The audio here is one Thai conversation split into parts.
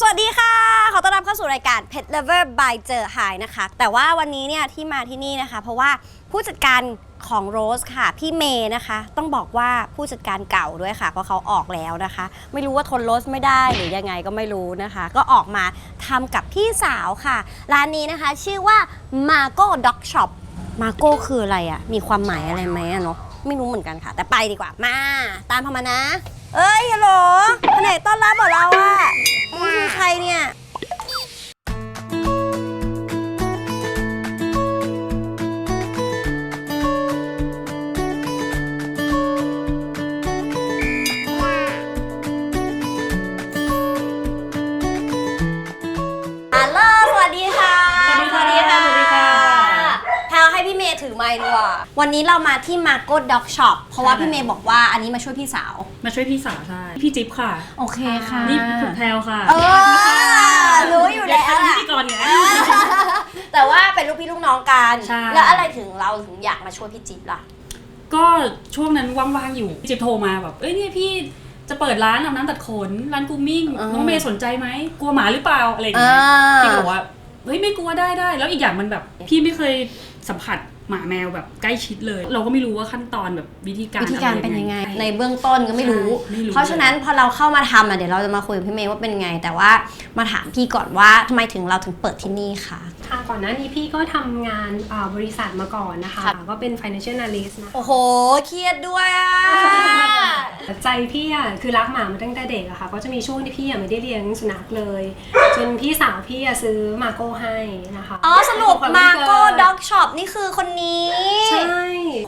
สวัสดีค่ะ ขอต้อนรับเข้าสู่รายการ Pet Lover by เจอหายนะคะ แต่ว่าวันนี้เนี่ยที่มาที่นี่นะคะ เพราะว่าผู้จัดการของโรสค่ะ พี่เมย์นะคะ ต้องบอกว่าผู้จัดการเก่าด้วยค่ะ เพราะเขาออกแล้วนะคะ ไม่รู้ว่าทนโรสไม่ได้หรือยังไงก็ไม่รู้นะคะ ก็ออกมาทำกับพี่สาวค่ะ ร้านนี้นะคะชื่อว่า Margo Dog Shop Margo คืออะไรอะมีความหมายอะไรไหมอะเนาะ ไม่รู้เหมือนกันค่ะ แต่ไปดีกว่ามา ตามพามานะ เอ้ยฮัลโหลแผนกต้อนรับเหรอเราอะมึงคือใครเนี่ย เมย์ถือไมค์ดีกว่า วันนี้เรามาที่ Marco Dog Shop เพราะว่าพี่เมย์บอกว่าอันนี้มาช่วยพี่สาว มาช่วยพี่สาวใช่ พี่จิ๊บค่ะ โอเคค่ะ นี่คุณแพลวค่ะเออรู้อยู่แล้วเป็นพิอะธีกรไงแต่ว่าเป็นลูกพี่ลูกน้องกันใช่แล้วอะไรถึงเราถึงอยากมาช่วยพี่จิ๊บล่ะ ก็ช่วงนั้นว่างๆอยู่จิ๊บโทรมาแบบ เอ้ยเนี่ยพี่จะเปิดร้านอาบน้ำตัดขน ร้านกรูมมิ่งอ่าน้องเมย์สนใจไหม กลัวหมาหรือเปล่า อะไรอย่างอ่าเงี้ยพี่ก็บอกว่า เฮ้ยไม่กลัวได้ได้ แล้วอีกอย่างมันแบบ พี่ไม่เคยสัมผัส หมาแมวแบบใกล้ชิดเลย เราก็ไม่รู้ว่าขั้นตอนแบบวิธีการวิธีการอะเป็นยังไงใช่ในเบื้องต้นก็ไม่รู้ใช่ไม่รู้ เพราะฉะนั้นพอเราเข้ามาทำอะเดี๋ยวเราจะมาคุยกับพี่เมย์ว่าเป็นไง แต่ว่ามาถามพี่ก่อนว่าทำไมถึงเราถึงเปิดที่นี่คะค่ะก่อนหน้านี้พี่ก็ทำงานอ่าบริษัทมาก่อนนะคะครับก็เป็น financial analyst นะคะ โอ้โหเครียดด้วยอะ ใจพี่อะคือรักหมามาตั้งแต่เด็กอะค่ะ ก็จะมีช่วงที่พี่อะไม่ได้เลี้ยงสุนัขเลย จนพี่สาวพี่อะซื้อมาโก้ให้นะคะอ๋อสรุปของขวัญมาวันโก้เดด็อกช็อปนี่คือคนนี้ ใช่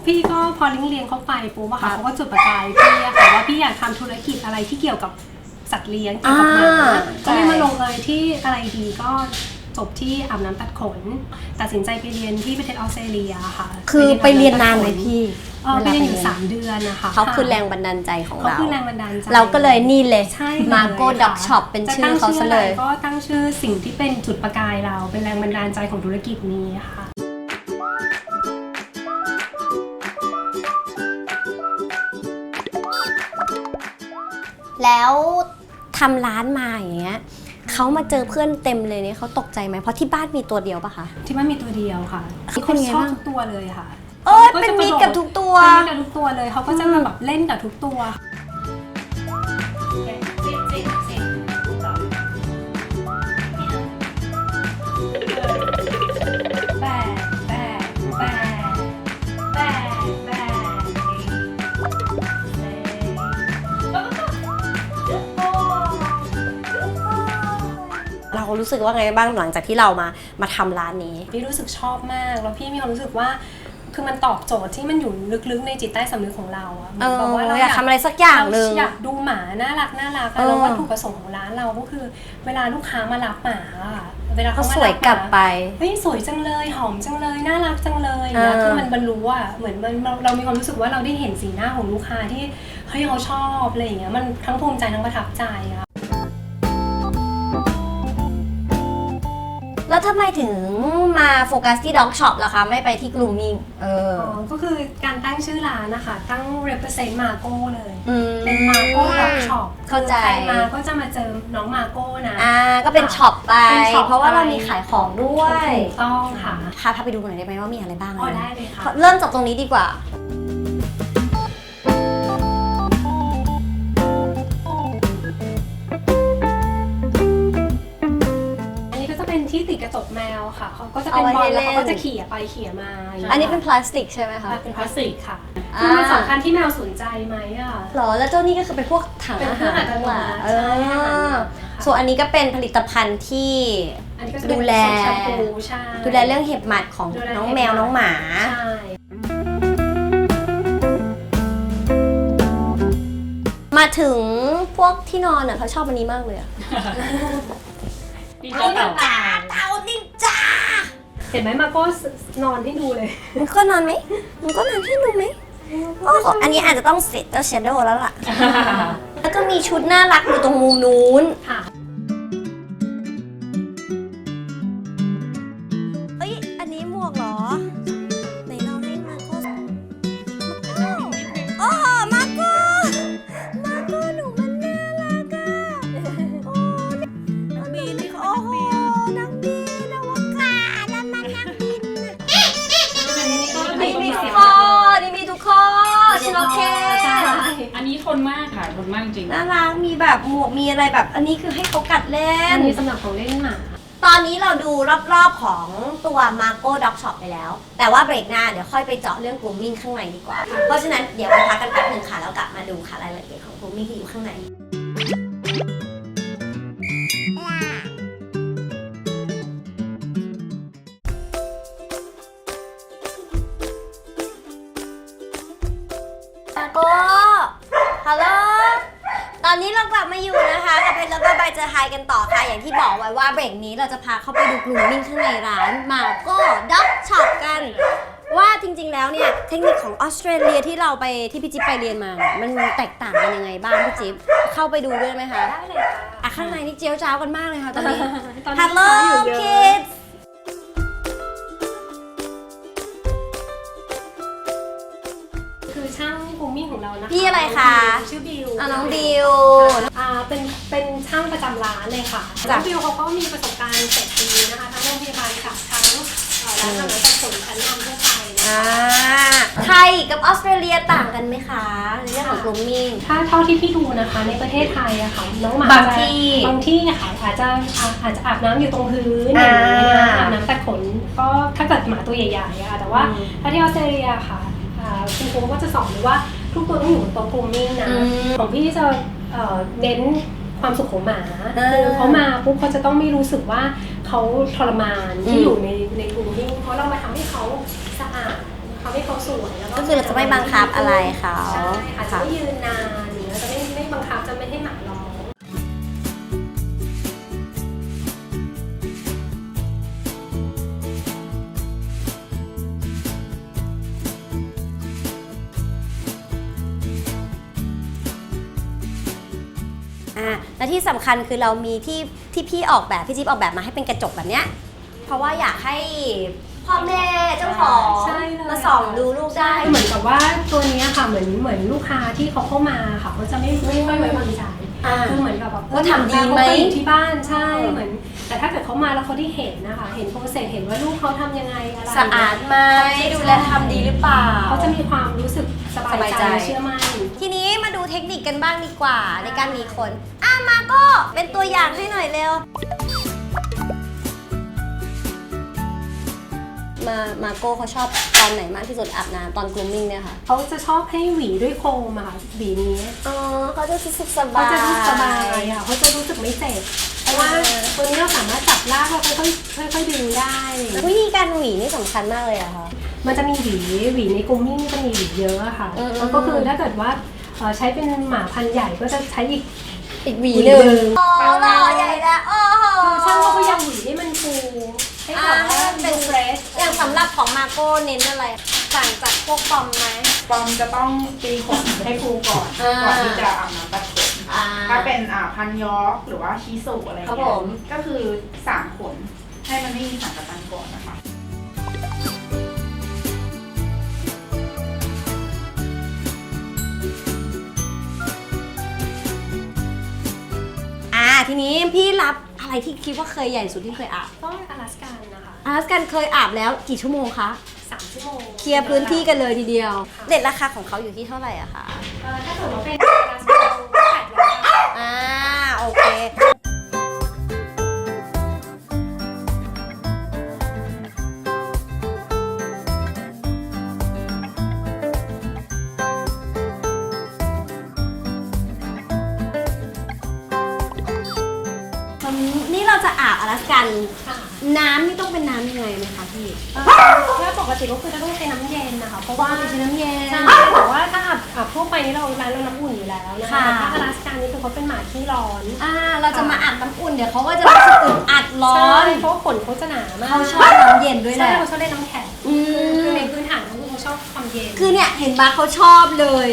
พี่ก็พอเลี้ยงเลี้ยงเขาไปปุ๊บอะค่ะเขาก็จุดประกายพี่อะค่ะว่าพี่อยากทำธุรกิจอะไรที่เกี่ยวกับสัตว์เลี้ยงเกี่ยวกับหมาอ่า ก็เลยใช่มาลงเอยที่อะไรดีก็จบที่อาบน้ำตัดขน ตัดสินใจไปเรียนที่ประเทศออสเตรเลียค่ะคือไปเรียนนานไหมพี่เออไปเรียนอยู่3เดือนนะคะเขาคือแรงบันดาลใจของเขาเรา คือแรงบันดาลใจ เราก็เลยนี่เลย ใช่เลยมาโก้ค่ะด็อกช็อปเป็นชื่อเขาซะเลย จะตั้งชื่ออะไรก็ตั้งชื่อสิ่งที่เป็นจุดประกายเราเป็นแรงบันดาลใจของธุรกิจนี้ค่ะ แล้วทำร้านมาอย่างเงี้ยเขามาเจอเพื่อนเต็มเลยเนี่ยเขาตกใจไหมเพราะที่บ้านมีตัวเดียวปะคะ ที่บ้านมีตัวเดียวค่ะเขาเป็นไงชอบบ้าง ทุกตัวเลยค่ะเอ้ยขาเป็นมิตรกับทุกตัว เป็นมิตรกับทุกตัวเลยเขาก็จะมาแบบเล่นกับทุกตัว เรารู้สึกว่าไงบ้างหลังจากที่เรามามาทำร้านนี้ พี่รู้สึกชอบมากแล้วพี่มีความรู้สึกว่าคือมันตอบโจทย์ที่มันอยู่ลึกๆในจิตใต้สำนึกของเราอะหมืเอนแบบว่าอเราอยากทำอะไรสักอย่างหนึ่งเราอยากดูหมาน่ารักน่ารักเออะอแล้ววัตถุประสงค์ของร้านเราก็คือ เวลาลูกค้ามารับหมาอะเวลาเขาเขามาสวยรับหมากลับไปเฮ้ยสวยจังเลยหอมจังเลยน่ารักจังเลยเนี่ยเออคือมันบรรลุอะเหมือนมันเราเรามีความรู้สึกว่าเราได้เห็นสีหน้าของลูกค้าที่เฮ้ยเขาชอบอะไรอย่างเงี้ยมันทั้งภูมิใจทั้งประทับใจอะ แล้วทำไมถึงมาโฟกัสที่ด็อกช็อปล่ะคะ ไม่ไปที่กลูมิ่งเอออ๋อก็คือการตั้งชื่อร้านนะคะ ตั้ง represent Margo เลย อืม เป็น Margo Dog Shop เข้าใจ คือใครมาก็จะมาเจอน้อง Margo นะ อ่าก็เป็นช็อปไป เป็นช็อปเพราะว่าเราไปมีขายของด้วยถูกต้องค่ะพาพาไปดูหน่อยได้ไหมว่ามีอะไรบ้างอ๋อนะได้เลยค่ะ เริ่มจากตรงนี้ดีกว่า เป็นที่ติดกระจกแมวค่ะเขาก็จะเป็นเอาบไว้อลแล้วให้เล่นเขาก็จะขี่ไปขี่มาอันนี้เป็นพลาสติกใช่ไหมคะเป็นพลาสติกค่ะอ่าคือมันสำคัญที่แมวสนใจไหมอะ หรอแล้วเจ้านี่ก็คือเป็นพวกถังเป็นอาเครื่หาองรอัตโนมัติเอใช่อาหารอค่ะส่วนอันนี้ก็เป็นผลิตภัณฑ์ที่ อันนี้ก็จะเป็นดูแล แชมพูใช่ ดูแลเรื่องเห็บหมัดของดูแลน้องเห็บแมวหมัดน้องหมา ใช่มาถึงพวกที่นอนอะเขาชอบอันนี้มากเลยอะ นี่เจ้าเต่าเต่านินจาเห็นไหมมาโก้นอนให้ดูเลย มันก็นอนไหมมันก็นอนให้ดูไหมโอ้โหอันนี้อาจจะต้องเสร็จเจ้าเชโดแล้วล่ะ แล้วก็มีชุดน่ารักอยู่ตรงมุมนู้นค่ะ นี้ทนมากค่ะทนมากจริง น่ารักมีแบบหมวกมีอะไรแบบ อันนี้คือให้เขากัดเล่อันน นี้สำหรับของเล่นหมา ตอนนี้เราดูรอบๆของตัว Marco Dog Shop ไปแล้ว แต่ว่าเบรกหน้าเดี๋ยวค่อยไปเจาะเรื่อง grooming ข้างในดีกว่า เพราะฉะนั้นเดี๋ยวไปพักกันแป๊บหนึ่งค่ะ แล้วกลับมาดูค่ะรายละเอียดของ grooming ที่อยู่ข้างใน นนี้เรากลับมาอยู่นะคะกับเพชรแล้วก็ใบเจอไฮกันต่อค่ะ อย่างที่บอกไว้ว่าเบรกนี้เราจะพาเข้าไปดูกลุ่มมิ่งข้างในร้านมาโก้ด็อกช็อปกัน ว่าจริงๆแล้วเนี่ย เทคนิคของออสเตรเลียที่เราไปที่พี่จิ๊บไปเรียนมาเนี่ยมันแตกต่างกันยังไงบ้างพี่จิ๊บเข้าไปดูด้วยไหมคะได้เลยค่ะ อะข้างในนี่เจียวจ้าวกันมากเลยค่ะตอนนี้ ตอนนี้ Hello ลูกค้าอยู่เยอะ kids เรานะคะพี่อะไรคะ ชื่อบิวอะน้องดิว อ่าเป็นเป็นช่างประจำร้านเลยค่ะจ้ะน้องบิวเขาก็มีประสบการณ์เจ็ดปีนะคะทั้งโรงพยาบาลกับทั้งเอ่อร้านทำน้ำแต่ขนชั้นนำทั่วไปนะอ่าคะไทยกับออสเตรเลียต่างกันไหมคะในเรื่องของ grooming ถ้าเท่าที่พี่ดูนะคะในประเทศไทยอะค่ะน้องหมาบางจะที่บางที่อะค่ะอาจจะอาอาจจะอาบน้ำอยู่ตรงพื้นอย่างนี้นะอ่าอาบน้ำแต่ขนก็ถ้าเกิดหมาตัวใหญ่ๆอะแต่ว่าอืม ถ้าที่ออสเตรเลียค่ะอ่าคุณครูก็จะสอนเลยว่า ทุกตัวต้องอยู่บนโต๊ะกรูมมิ่งนะ อืมของพี่จะเอ่อเน้นความสุขของหมาอ่าคือเขามาปุ๊บเขาจะต้องไม่รู้สึกว่าเขาทรมานอืที่ม อยู่ในในกรูมมิ่งเพราะเรามาทำให้เขาสะอาดทำให้เขาสวยแล้วก็คือเราจะไม่บังคับอะไรเขาใช่ค่ะจะค่ะ ไม่ยืนนาน ที่สำคัญคือเรามีที่ที่พี่ออกแบบพี่จิ๊บออกแบบมาให้เป็นกระจกแบบเนี้ยเพราะว่าอยากให้พ่อแม่เจ้าของใช่เลย มาส่องดูลูกได้ เหมือนกับว่าตัวเนี้ยค่ะเหมือนเหมือนลูกค้าที่เขาเข้ามาค่ะเขาจะไม่ไม่ค่อยไว้วางใจอ่าคือเหมือนกับแบบว่าทำดีไหมเขาก็อยู่ที่บ้านใช่เออเหมือน แต่ถ้าเกิดเขามาแล้วเขาได้เห็นนะคะ เห็นโปรเซสเห็นว่าลูกเขาทำยังไงอะไรสะอาดไหมดูแลทำดีหรือเปล่า เขาจะมีความรู้สึกสบาสบายยใจใจ เชื่อมั่น ทีนี้มาดู เทคนิคกันบ้างดีกว่า ในการมีขนอะมาก็เป็นตัวอย่างให้หน่อยเร็ว มามาโก้เขาชอบตอนไหนมากที่สุดอาบน้ำตอน grooming เนี่ยค่ะเขาจะชอบให้หวีด้วยโคมอะค่ะหวีนี้อ๋อเขาจะรู้สึกสเขาบาย จะรู้สึกสบายอะเขาจะรู้สึกไม่เจ็บเพราะว่าตัวนี้เราสามารถจับลากเราค่อยๆค่อยๆดึงได้แล้ววิธีการหวีนี่สำคัญมากเลยอะค่ะ มันจะมีหวีหวีในกลุ่มมิ่งจะมีหวีเยอะอะค่ะอืม แล้วก็คือถ้าเกิดว่าเอ่อใช้เป็นหมาพันธุ์ใหญ่ก็จะใช้อีกอีกหวีหวีหนึ่งหนึ่งอ๋อหล่อใหญ่แล้วโอ้โหคือช่างเขาก็ยังหวีให้มันฟูให้แบบว่าอ่าเป็นเฟรชอย่างสำหรับของมาโก้เน้นอะไรสั่งจากพวกปอมไหมปอมจะต้องตีขนให้ฟูก่อนอ่าก่อนที่จะอาบน้ำตัดขนอ่าถ้าเป็นอ่าพันยอร์กหรือว่าชีสุอะไรครับเงี้ผยมก็คือสามขนให้มันไม่มีสารกัดตันก่อนนะคะ ทีนี้พี่รับอะไรที่คิดว่าเคยใหญ่สุดที่เคยอาบก็อลาสกันนะคะอาสกันเคยอาบแล้วกี่ชั่วโมงคะ สามชั่วโมงเคลียร์พื้นที่กันเลยทีเดียว เด็ดราคาของเขาอยู่ที่เท่าไหร่อะคะ เอ่อถ้าเกิดว่าเป็นอลาส ไงไหมคะพี่เอ่อถ้าปกติก็คือจะต้องใช้น้ำเย็นนะคะ เพราะว่าใช้น้ำเย็นใช่แต่ว่าถ้าอาบอาบทั่วไปนี่เราร้านเราน้ำอุ่นอยู่แล้วนะคะค่ะแต่ถ้าอลาสกานี่คือเขาเป็นหมาที่ร้อนอ่าเราจะมาอาบน้ำอุ่นเดี๋ยวเขาก็จะรู้สึกอึดอัดร้อใช่นเพราะว่าขนเขาจะหนามากเขาชอบน้ำเย็นด้วยแหใช่ละเขาชอบเล่นน้ำแข็งอืมคือในพื้นฐานเขาคือเขาชอบความเย็นคือเนี่ยเห็นปะเขาชอบเลย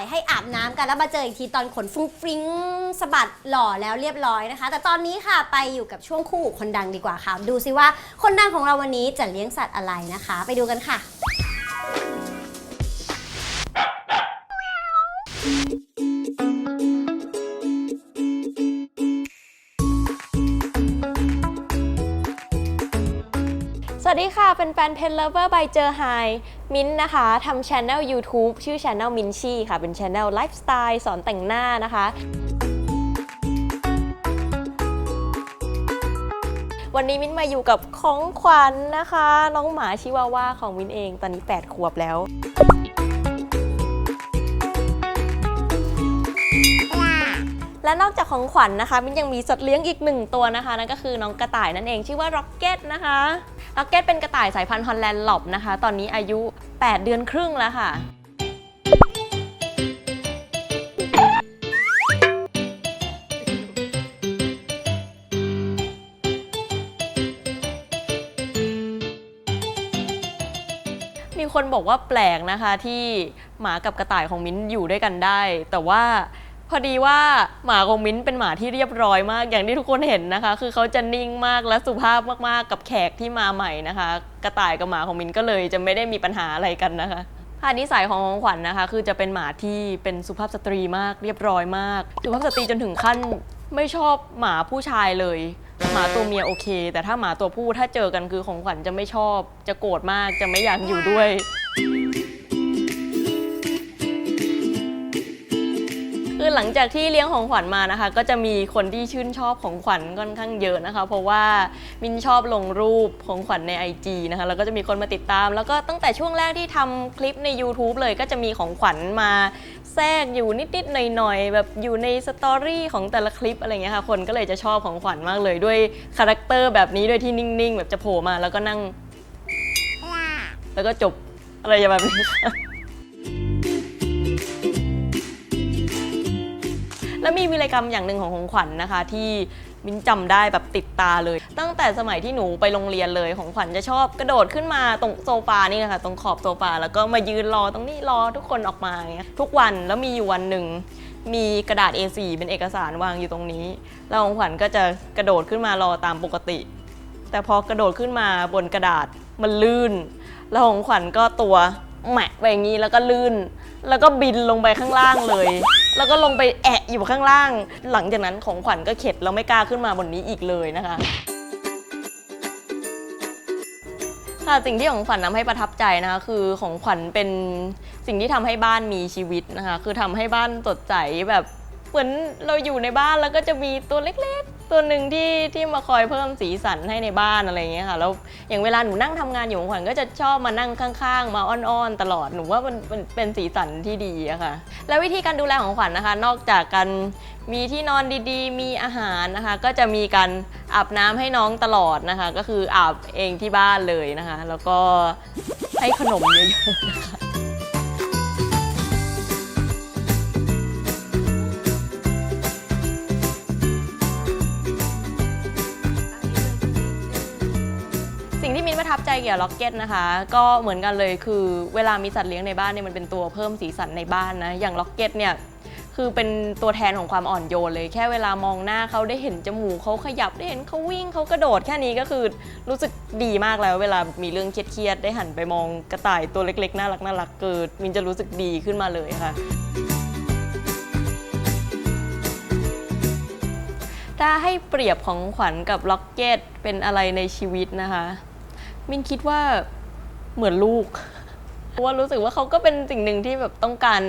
อยให้อาบน้ำกันแล้วมาเจออีกทีตอนขนฟุ้งฟริ้งสะบัดหล่อแล้วเรียบร้อยนะคะ แต่ตอนนี้ค่ะไปอยู่กับช่วงคู่คนดังดีกว่าค่ะ ดูซิว่าคนดังของเราวันนี้จะเลี้ยงสัตว์อะไรนะคะ ไปดูกันค่ะ ค่ะเป็นแฟนเพนเลเวอร์ by เจอไฮมิ้นนะคะทำช anel YouTube ชื่อช anel มินชี่ค่ะ เป็นช anel ไลฟ์สไตล์สอนแต่งหน้านะคะ วันนี้มิ้นมาอยู่กับของขวัญนะคะ น้องหมาชิวาว่าของมิ้นเองตอนนี้ 8 ขวบแล้ว และนอกจากของขวัญนะคะ มิ้นยังมีสัตว์เลี้ยงอีกหนึ่งตัวนะคะนั่นก็คือน้องกระต่ายนั่นเองชื่อว่าร็อกเก็ตนะคะ ร็อกเก็ตเป็นกระต่ายสายพันธุ์ฮอลแลนด์หลอบนะคะ ตอนนี้อายุ 8 เดือนครึ่งแล้วค่ะมีคนบอกว่าแปลกนะคะที่หมากับกระต่ายของมิ้นอยู่ด้วยกันได้ แต่ว่า พอดีว่าหมาของมิ้นเป็นหมาที่เรียบร้อยมาก อย่างที่ทุกคนเห็นนะคะ คือเขาจะนิ่งมากและสุภาพมากๆ กับแขกที่มาใหม่นะคะ กระต่ายกับหมาของมิ้นก็เลยจะไม่ได้มีปัญหาอะไรกันนะคะค่านิสัยของของขวัญนะคะ คือจะเป็นหมาที่เป็นสุภาพสตรีมาก เรียบร้อยมากสุภาพสตรีจนถึงขั้นไม่ชอบหมาผู้ชายเลย หมาตัวเมียโอเค แต่ถ้าหมาตัวผู้ถ้าเจอกันคือของขวัญจะไม่ชอบ จะโกรธมากจะไม่อยากอยู่ด้วย หลังจากที่เลี้ยงของขวัญมานะคะ ก็จะมีคนที่ชื่นชอบของขวัญค่อนข้างเยอะนะคะ เพราะว่ามินชอบลงรูปของขวัญใน IG นะคะแล้วก็จะมีคนมาติดตาม แล้วก็ตั้งแต่ช่วงแรกที่ทำคลิปใน YouTube เลยก็จะมีของขวัญมาแทรกอยู่นิดๆหน่อยๆแบบอยู่ในสตอรี่ของแต่ละคลิปอะไรเงี้ยค่ะคนก็เลยจะชอบของขวัญมากเลยด้วยคาแรคเตอร์แบบนี้ด้วยที่นิ่งๆ แบบจะโผล่มาแล้วก็นั่ง แล้วก็จบอะไรอย่างแบบนี้ แล้วมีวิรกรรมอย่างหนึ่งของของขวัญนะคะ ที่มินจำได้แบบติดตาเลย ตั้งแต่สมัยที่หนูไปโรงเรียนเลยของขวัญจะชอบกระโดดขึ้นมาตรงโซฟานี่นะคะตรงขอบโซฟาแล้วก็มายืนรอตรงนี้รอทุกคนออกมาอย่างเงี้ยทุกวันแล้วมีอยู่วันหนึ่งมีกระดาษ A4 เป็นเอกสารวางอยู่ตรงนี้ แล้วของขวัญก็จะกระโดดขึ้นมารอตามปกติ แต่พอกระโดดขึ้นมาบนกระดาษมันลื่น แล้วของขวัญก็ตัวแหมะไปอย่างนี้แล้วก็ลื่น แล้วก็บินลงไปข้างล่างเลย แล้วก็ลงไปแอะอยู่ข้างล่าง หลังจากนั้นของขวัญก็เข็ดแล้วไม่กล้าขึ้นมาบนนี้อีกเลยนะคะ ค่ะสิ่งที่ของขวัญทำให้ประทับใจนะคะ คือของขวัญเป็นสิ่งที่ทำให้บ้านมีชีวิตนะคะ คือทำให้บ้านสดใสแบบ เหมือนเราอยู่ในบ้านแล้วก็จะมีตัวเล็กๆ ตัวหนึ่งที่ที่มาคอยเพิ่มสีสันให้ในบ้านอะไรอย่างเงี้ยค่ะแล้วอย่างเวลาหนูนั่งทำงานอยู่ของขวัญก็จะชอบมานั่งข้างๆ มาอ้อนๆตลอดหนูว่ามันมันเป็นสีสันที่ดีอะค่ะ แล้ววิธีการดูแลของขวัญนะคะ นอกจากการมีที่นอนดีๆ มีอาหารนะคะ ก็จะมีการอาบน้ำให้น้องตลอดนะคะ ก็คืออาบเองที่บ้านเลยนะคะ แล้วก็ให้ขนมเยอะๆนะคะ ทับใจเกี่ยวกับล็อกเก็ตนะคะ ก็เหมือนกันเลยคือเวลามีสัตว์เลี้ยงในบ้านเนี่ยมันเป็นตัวเพิ่มสีสันในบ้านนะ อย่างล็อกเก็ตเนี่ยคือเป็นตัวแทนของความอ่อนโยนเลย แค่เวลามองหน้าเขาได้เห็นจมูกเขาขยับได้เห็นเขาวิ่งเขากระโดดแค่นี้ก็คือรู้สึกดีมากแล้ว เวลามีเรื่องเครียดๆได้หันไปมองกระต่ายตัวเล็กๆน่ารักน่ารักเกิด มินจะรู้สึกดีขึ้นมาเลยค่ะถ้าให้เปรียบของขวัญกับล็อกเก็ตเป็นอะไรในชีวิตนะคะ มินคิดว่าเหมือนลูกเพราะว่ารู้สึกว่าเขาก็เป็นสิ่งหนึ่งที่แบบต้องการ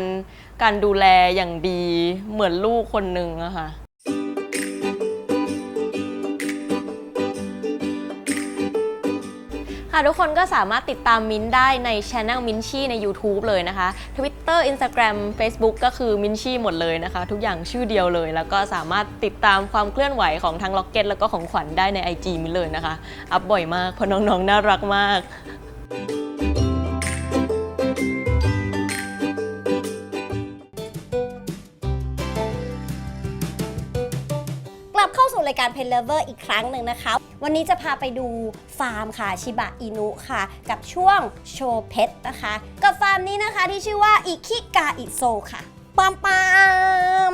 การดูแลอย่างดีเหมือนลูกคนหนึ่งอะค่ะ ค่ะทุกคนก็สามารถติดตามมิ้นท์ได้ในช anel มิ้นชี่ใน YouTube เลยนะคะ Twitter Instagram Facebook ก็คือมิ้นชี่หมดเลยนะคะ ทุกอย่างชื่อเดียวเลย แล้วก็สามารถติดตามความเคลื่อนไหวของทั้งล็อกเก็ตแล้วก็ของขวัญได้ใน IG มิ้นเลยนะคะ อัพบ่อยมากเพราะน้องๆ น่ารักมากกลั เข้าสู่รายการ Pet Lover อีกครั้งหนึ่งนะคะ วันนี้จะพาไปดูฟาร์มค่ะชิบะอินุค่ะ กับช่วงโชว์เพชรนะคะ กับฟาร์มนี้นะคะที่ชื่อว่าอิคิกาอิโซค่ะปามปาม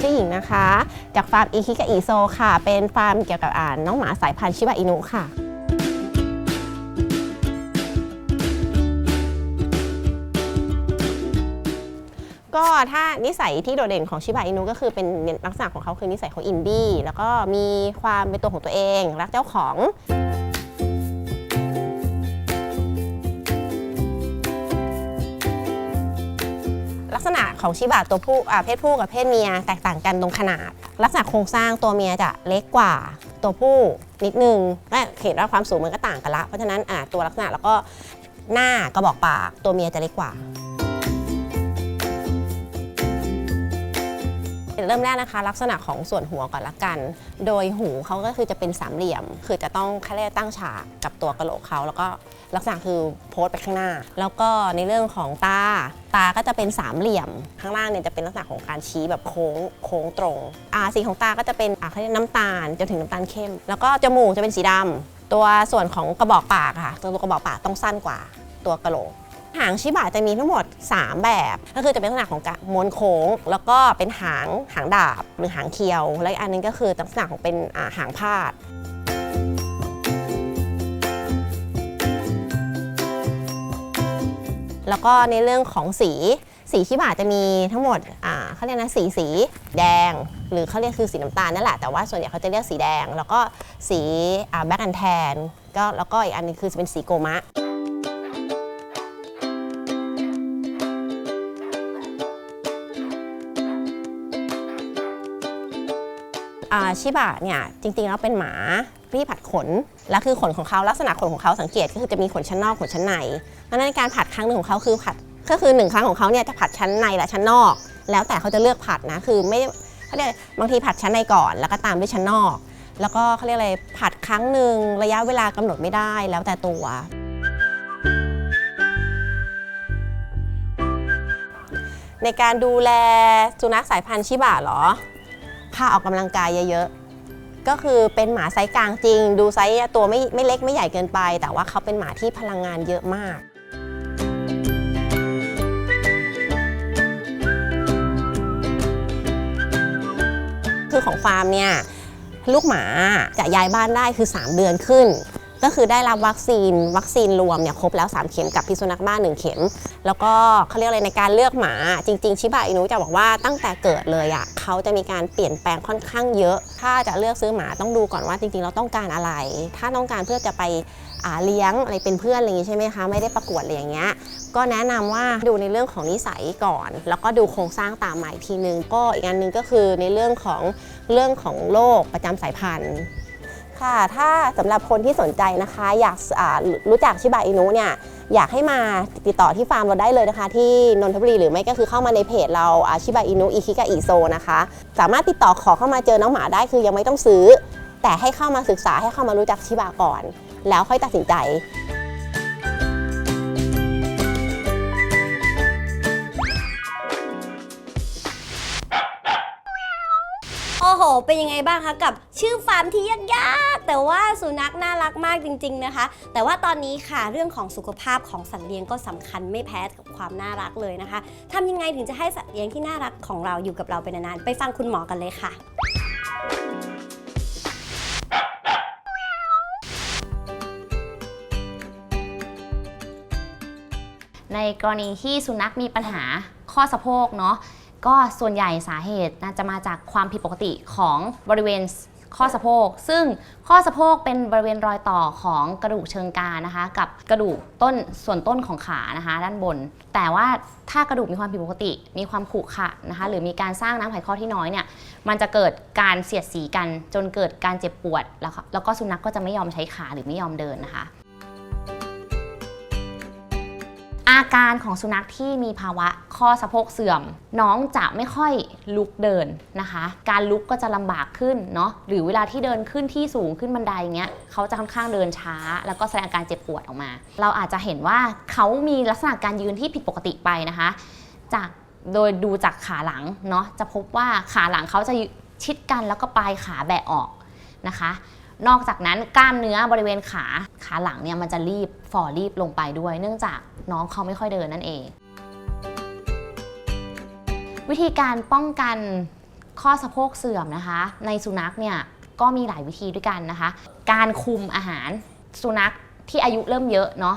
ชื่อหญิงนะคะ จากฟาร์มอีคิกะอีโซค่ะ เป็นฟาร์มเกี่ยวกับอ่านน้องหมาสายพันธุ์ชิบะอินุค่ะ ก็ถ้านิสัยที่โดดเด่นของชิบะอินุก็คือเป็นลักษณะของเขาคือนิสัยของอินดี้แล้วก็มีความเป็นตัวของตัวเอง รักเจ้าของลักษณะของชิบะตัวผู้เพศผู้กับเพศเมียแตกต่างกันตรงขนาด ลักษณะโครงสร้างตัวเมียจะเล็กกว่าตัวผู้นิดนึงและเห็นว่าความสูงมันก็ต่างกันละ เพราะฉะนั้นตัวลักษณะแล้วก็หน้ากระบอกปากตัวเมียจะเล็กกว่า เริ่มแรกนะคะ ลักษณะของส่วนหัวก่อนละกัน โดยหูเขาก็คือจะเป็นสามเหลี่ยม คือจะต้องเขาเรียกตั้งฉากกับตัวกระโหลกเขาแล้วก็ลักษณะคือโพสไปข้างหน้า แล้วก็ในเรื่องของตา ตาก็จะเป็นสามเหลี่ยม ข้างล่างเนี่ยจะเป็นลักษณะของการชี้แบบโค้งโค้งตรงอาสีของตาก็จะเป็นอาเขาเรียกน้ำตาลจนถึงน้ำตาลเข้ม แล้วก็จมูกจะเป็นสีดำตัวส่วนของกระบอกปากค่ะ ตัวกระบอกปากต้องสั้นกว่าตัวกระโหลก หางชิบะจะมีทั้งหมด 3 แบบ ก็คือจะเป็นลักษณะของการม้วนโค้ง แล้วก็เป็นหางหางดาบหรือหางเคียว และอีกอันนึงก็คือลักษณะของเป็นอ่าหางพาด แล้วก็ในเรื่องของสีสีชิบะจะมีทั้งหมดอ่าเขาเรียกนะสีสีแดง หรือเขาเรียกคือสีน้ำตาลนั่นแหละ แต่ว่าส่วนใหญ่เขาจะเรียกสีแดง แล้วก็สีแบ็กแอนแทนก็แล้วก็อีกอันนึงคือจะเป็นสีโกมะ ชิบะเนี่ยจริงๆแล้วเป็นหมาที่ผัดขน แล้วคือขนของเขาลักษณะขนของเขาสังเกตก็คือจะมีขนชั้นนอกขนชั้นในเพราะนั้นการผัดครั้งหนึ่งของเขาคือผัดก็คือหนึ่งครั้งของเขาเนี่ยจะผัดชั้นในและชั้นนอก แล้วแต่เขาจะเลือกผัดนะคือไม่เขาเรียกบางทีผัดชั้นในก่อน แล้วก็ตามด้วยชั้นนอก แล้วก็เขาเรียกอะไรผัดครั้งหนึ่งระยะเวลากำหนดไม่ได้แล้วแต่ตัวในการดูแลสุนัขสายพันธุ์ชิบะหรอ่าออกกำลังกายเยอะๆ ก็คือเป็นหมาไซส์กลางจริง ดูไซส์ตัวไม่ไม่เล็กไม่ใหญ่เกินไป แต่ว่าเขาเป็นหมาที่พลังงานเยอะมากคือของฟาร์มเนี่ยลูกหมาจะย้ายบ้านได้คือ 3 เดือนขึ้น ก็คือได้รับวัคซีนวัคซีนรวมเนี่ยครบแล้ว 3 เข็มกับพิษสุนัขบ้าน1เข็ม แล้วก็เขาเรียกอะไรในการเลือกหมาจริง ๆ ชิบะอินุจะบอกว่าตั้งแต่เกิดเลยอะเขาจะมีการเปลี่ยนแปลงค่อนข้างเยอะ ถ้าจะเลือกซื้อหมาต้องดูก่อนว่าจริงๆ เราต้องการอะไร ถ้าต้องการเพื่อจะไปอาเลี้ยงอะไรเป็นเพื่อนอะไรอย่างงี้ใช่ไหมคะไม่ได้ประกวดอะไรอย่างเงี้ยก็แนะนำว่าดูในเรื่องของนิสัยก่อน แล้วก็ดูโครงสร้างตามหมาอีกทีนึงก็อีกอันหนึงก็คือในเรื่องของเรื่องของโรคประจำสายพันธุ์ ค่ะ ถ้าสำหรับคนที่สนใจนะคะ อยากรู้จักชิบะอินุเนี่ยอยากให้มาติดต่อที่ฟาร์มเราได้เลยนะคะ ที่นนทบุรีหรือไม่ก็คือเข้ามาในเพจเราชิบะอินุอิคิกะอิโซนะคะ สามารถติดต่อขอเข้ามาเจอน้องหมาได้คือยังไม่ต้องซื้อ แต่ให้เข้ามาศึกษาให้เข้ามารู้จักชิบะก่อน แล้วค่อยตัดสินใจ โอ้โห เป็นยังไงบ้างคะกับ ชื่อฟาร์มที่ยากๆ แต่ว่าสุนัขน่ารักมากจริง ๆนะคะ แต่ว่าตอนนี้ค่ะเรื่องของสุขภาพของสัตว์เลี้ยงก็สำคัญไม่แพ้กับความน่ารักเลยนะคะทำยังไงถึงจะให้สัตว์เลี้ยงที่น่ารักของเราอยู่กับเราไปนานๆ ไปฟังคุณหมอกันเลยค่ะในกรณีที่สุนัขมีปัญหาข้อสะโพกเนาะ ก็ส่วนใหญ่สาเหตุน่าจะมาจากความผิดปกติของบริเวณข้อสะโพก ซึ่งข้อสะโพกเป็นบริเวณรอยต่อของกระดูกเชิงกรานนะคะ กับกระดูกต้นส่วนต้นของขานะคะ ด้านบน แต่ว่าถ้ากระดูกมีความผิดปกติ มีความขรุขระนะคะ หรือมีการสร้างน้ำไขข้อที่น้อยเนี่ย มันจะเกิดการเสียดสีกันจนเกิดการเจ็บปวด แล้วแล้วก็สุนัขก็จะไม่ยอมใช้ขาหรือไม่ยอมเดินนะคะ อาการของสุนัขที่มีภาวะข้อสะโพกเสื่อม น้องจะไม่ค่อยลุกเดินนะคะ การลุกก็จะลำบากขึ้นเนาะหรือเวลาที่เดินขึ้นที่สูงขึ้นบันไดเงี้ยเขาจะค่อนข้างเดินช้า แล้วก็แสดงอาการเจ็บปวดออกมา เราอาจจะเห็นว่าเขามีลักษณะการยืนที่ผิดปกติไปนะคะ จากโดยดูจากขาหลังเนาะจะพบว่าขาหลังเขาจะชิดกันแล้วก็ปลายขาแบะออกนะคะ นอกจากนั้นกล้ามเนื้อบริเวณขาขาหลังเนี่ยมันจะรีบฝ่อรีบลงไปด้วย เนื่องจากน้องเขาไม่ค่อยเดินนั่นเอง วิธีการป้องกันข้อสะโพกเสื่อมนะคะ ในสุนัขเนี่ยก็มีหลายวิธีด้วยกันนะคะ การคุมอาหารสุนัขที่อายุเริ่มเยอะเนาะ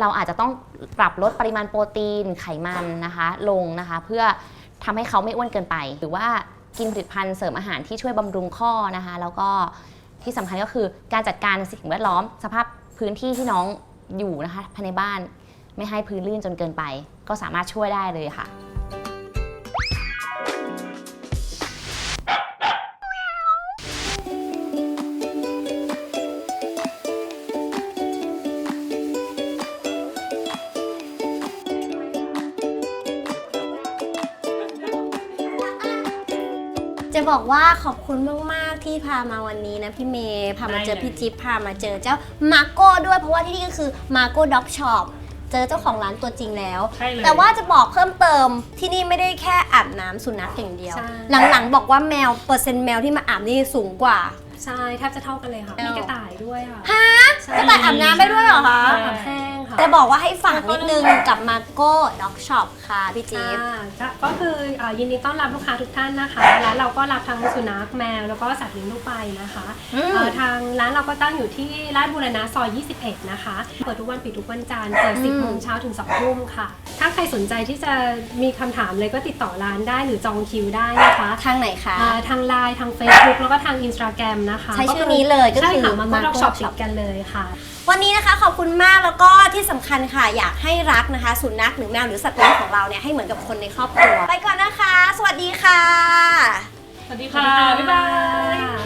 เราอาจจะต้องปรับลดปริมาณโปรตีนไขมันนะคะ ลงนะคะ เพื่อทำให้เขาไม่อ้วนเกินไป หรือว่ากินผลิตภัณฑ์เสริมอาหารที่ช่วยบำรุงข้อนะคะ แล้วก็ ที่สำคัญก็คือการจัดการสิ่งแวดล้อม สภาพพื้นที่ที่น้องอยู่นะคะภายในบ้าน ไม่ให้พื้นลื่นจนเกินไป ก็สามารถช่วยได้เลยค่ะ จะบอกว่าขอบคุณมาก ๆ ที่พามาวันนี้นะพี่เมย์พามาเจอได้เลย พี่จิ๊บพามาเจอเจ้ามาโก้ด้วยเพราะว่าที่นี่ก็คือมาโก้ด็อกช็อปเจอเจ้าของร้านตัวจริงแล้ว ใช่เลย แต่ว่าจะบอกเพิ่มเติมที่นี่ไม่ได้แค่อาบน้ำสุนัขอย่างเดียว ใช่ หลังๆ บอกว่าแมวเปอร์เซ็นต์แมวที่มาอาบนี่สูงกว่า ใช่แทบจะเท่ากันเลยค่ะ มีกระต่ายด้วยค่ะฮะกระต่ายอาบน้ำได้ด้วยเหรอคะ อาบแห้ง ค่ะจะบอกว่าให้ฝากนิดนึงกับมาโก้ด็อกช็อปค่ะพี่จิ๊บค่ะก็คืออ่ายินดีต้อนรับลูกค้าทุกท่านนะคะ ร้านเราก็รับทั้งสุนัขแมวแล้วก็สัตว์เลี้ยงทั่วไปนะคะอืม เอ่อทางร้านเราก็ตั้งอยู่ที่ลาดบูรณะซอย 21 นะคะ เปิดทุกวันปิดทุกวันจันทร์ เปิด 10โมงเช้าถึง 2 ทุ่มค่ะ ถ้าใครสนใจที่จะมีคำถามเลยก็ติดต่อร้านได้หรือจองคิวได้นะคะทางไหนคะ อ่าทางไลน์ทาง Facebook แล้วก็ทาง Instagram นะคะใช้ชื่อนี้เลยก็ใช่คือค่ะมา Marco ก็ช็อป Shop ติดกันเลยค่ะ วันนี้นะคะขอบคุณมากแล้วก็ที่สำคัญค่ะ อยากให้รักนะคะ สุนัขหรือแมวหรือสัตว์เลี้ยงของเราเนี่ยให้เหมือนกับคนในครอบครัว ไปก่อนนะคะ สวัสดีค่ะ สวัสดีค่ะ บ๊ายบาย